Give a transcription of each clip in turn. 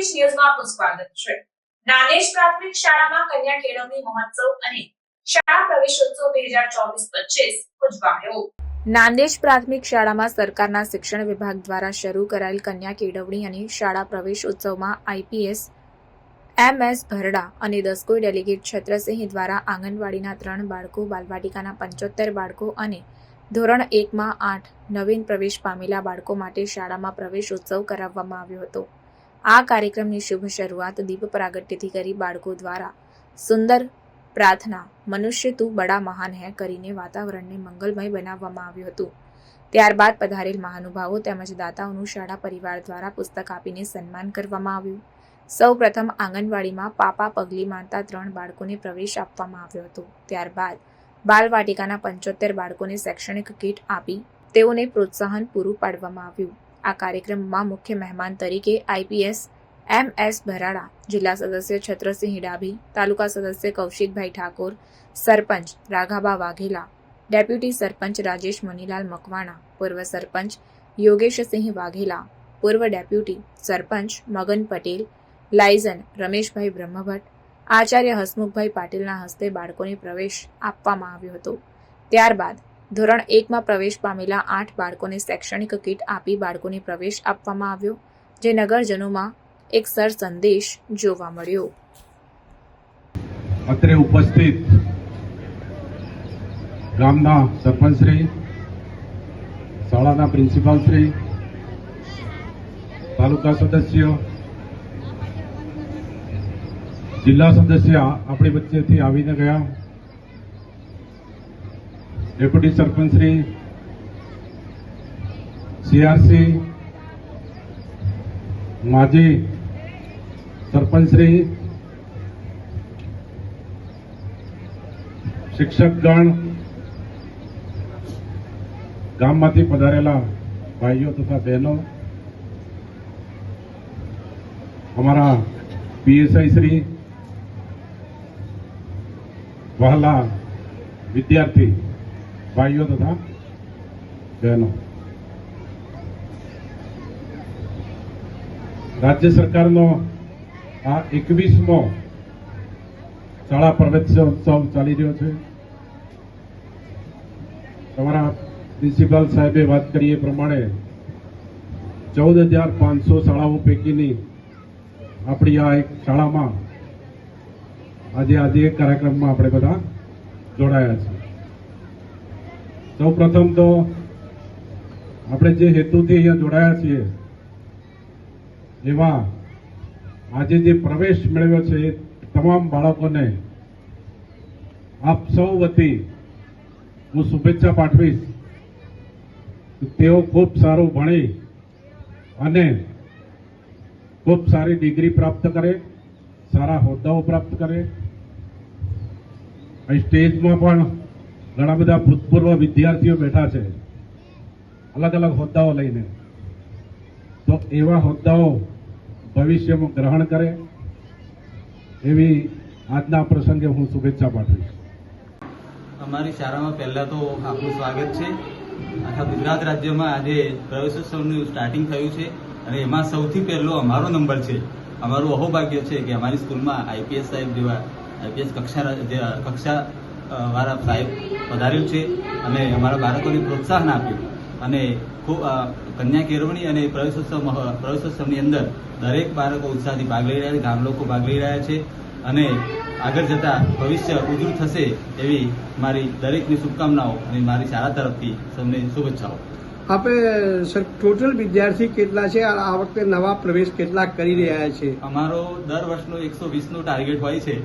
ત્રીસ ન્યૂઝમાં આપનું છે. નાનેશ પ્રાથમિક શાળામાં કન્યા કેળવણી મહોત્સવ અને શાળા પ્રવેશોત્સવ બે હજાર ચોવીસ પચીસ ઉજવાયો. નાંદેશ પ્રાથમિક શાળામાં સરકારના શિક્ષણ વિભાગ દ્વારા શરૂ કરાયેલ કન્યા કેળવણી અને શાળા પ્રવેશ ઉત્સવમાં આઈપીએસ એમ એસ ભરડા અને દસકોઈ ડેલિગેટ છત્રસિંહ દ્વારા આંગણવાડીના ત્રણ બાળકો, બાલવાટિકાના પંચોતેર બાળકો અને ધોરણ એકમાં આઠ નવીન પ્રવેશ પામેલા બાળકો માટે શાળામાં પ્રવેશ ઉત્સવ કરાવવામાં આવ્યો હતો. આ કાર્યક્રમની શુભ શરૂઆત દીપ પ્રાગટ્યથી કરી બાળકો દ્વારા. સુંદર પ્રાર્થના, મનુષ્ય તું બડા મહાન હે કરીને વાતાવરણને મંગલમય બનાવવામાં આવ્યું હતું. ત્યારબાદ પધારેલ મહાનુભાવો તેમજ દાતાઓનું શાળા પરિવાર દ્વારા પુસ્તક આપીને સન્માન કરવામાં આવ્યું. સૌ પ્રથમ આંગણવાડીમાં પાપા પગલી મારતા ત્રણ બાળકોને પ્રવેશ આપવામાં આવ્યો હતો. ત્યારબાદ બાલવાટિકાના પંચોતેર બાળકોને શૈક્ષણિક કીટ આપી તેઓને પ્રોત્સાહન પૂરું પાડવામાં આવ્યું. આ કાર્યક્રમમાં મુખ્ય મહેમાન તરીકે આઈપીએસ એમ એસ ભરાડા, જિલ્લા સદસ્ય છત્રસિંહ ડાભી તાલુકા સદસ્ય કૌશિકભાઈ ઠાકોર, સરપંચ રાઘાબા વાઘેલા, ડેપ્યુટી સરપંચ રાજેશ મનીલાલ મકવાણા, પૂર્વ સરપંચ યોગેશસિંહ વાઘેલા, પૂર્વ ડેપ્યુટી સરપંચ મગન પટેલ, લાયઝન રમેશભાઈ બ્રહ્મભટ્ટ, આચાર્ય હસમુખભાઈ પાટીલના હસ્તે બાળકોને પ્રવેશ આપવામાં આવ્યો હતો. ત્યારબાદ ધોરણ એકમાં પ્રવેશ પામેલા આઠ બાળકોને શૈક્ષણિક કીટ આપી બાળકોને પ્રવેશ આપવામાં આવ્યો, જે નગરજનોમાં એક સર સંદેશ જોવા મળ્યો. અત્રે ઉપસ્થિત ગામના સરપંચશ્રી, શાળાના પ્રિન્સિપાલશ્રી, તાલુકા સદસ્ય, જિલ્લા સદસ્ય આપણી વચ્ચેથી આવીને ગયા. ડેપ્યુટી સરપંચશ્રી સીઆરસી માજી સરપંચશ્રી શિક્ષકગણ ગામમાંથી પધારેલા ભાઈઓ તથા બહેનો, અમારા પીએસઆઈ શ્રી, વહાલા વિદ્યાર્થી ભાઈઓ તથા બહેનો. રાજ્ય સરકારનો આ એકવીસમો શાળા પ્રવેશોત્સવ ચાલી રહ્યો છે. તમારા પ્રિન્સિપાલ સાહેબે વાત કરી એ પ્રમાણે ચૌદ હજાર પાંચસો શાળાઓ પૈકીની આપણી આ એક શાળામાં આજે આજે કાર્યક્રમમાં આપણે બધા જોડાયા છીએ. સૌ પ્રથમ તો આપણે જે હેતુથી અહીંયા જોડાયા છીએ, એવા આજે જે પ્રવેશ મેળવ્યો છે એ તમામ બાળકોને આપ સૌ વતી હું શુભેચ્છા પાઠવીશ. તેઓ ખૂબ સારું ભણી અને ખૂબ સારી ડિગ્રી પ્રાપ્ત કરે, સારા હોદ્દાઓ પ્રાપ્ત કરે. અહીં સ્ટેજમાં પણ ઘણા બધા ભૂતપૂર્વ વિદ્યાર્થીઓ બેઠા છે. અલગ અલગ હોદ્દાઓ લઈને. તો એવા હોદ્દાઓ ભવિષ્યમાં ગ્રહણ કરે એવી આજના પ્રસંગે હું શુભેચ્છા પાઠવીશ. અમારી શાળામાં પહેલા તો આપનું સ્વાગત છે. આખા ગુજરાત રાજ્યમાં આજે પ્રવેશોત્સવનું સ્ટાર્ટિંગ થયું છે અને એમાં સૌથી પહેલો અમારો નંબર છે. અમારું અહોભાગ્ય છે કે અમારી સ્કૂલમાં આઈપીએસ સાહેબ જેવા, આઈપીએસ કક્ષા કક્ષા વાળા સાહેબ પધારેલ છે અને અમારા બાળકોને પ્રોત્સાહન આપ્યું. અને ખૂબ કન્યા કેળવણી અને પ્રવેશોત્સવ પ્રવેશોત્સવની અંદર દરેક બાળકો ઉત્સાહથી ભાગ લઈ રહ્યા છે ગામ લોકો ભાગ લઈ રહ્યા છે અને આગળ જતા ભવિષ્ય ઉજળું થશે એવી મારી દરેકની શુભકામનાઓ અને મારી શાળા તરફથી સૌને શુભેચ્છાઓ. આપણે સર ટોટલ વિદ્યાર્થી કેટલા છે? આ વખતે નવા પ્રવેશ કેટલા કરી રહ્યા છે? અમારો દર વર્ષનો એકસો વીસનો ટાર્ગેટ હોય છે.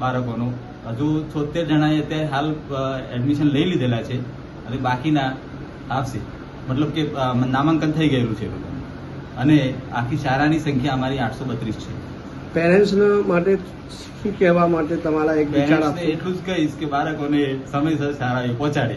બાળકોનો. હજુ છોતેર જણાએ અત્યારે હાલ એડમિશન લઈ લીધેલા છે. અને બાકીના આવશે મતલબ કે નામાંકન થઈ ગયેલું છે. અને આખી શાળાની સંખ્યા અમારી આઠસો બત્રીસ છે. પેરેન્ટ્સના માટે શું કહેવા માટે તમારા એક વિચાર એટલું જ કહીશ કે બાળકોને સમયસર શાળાએ પહોંચાડે.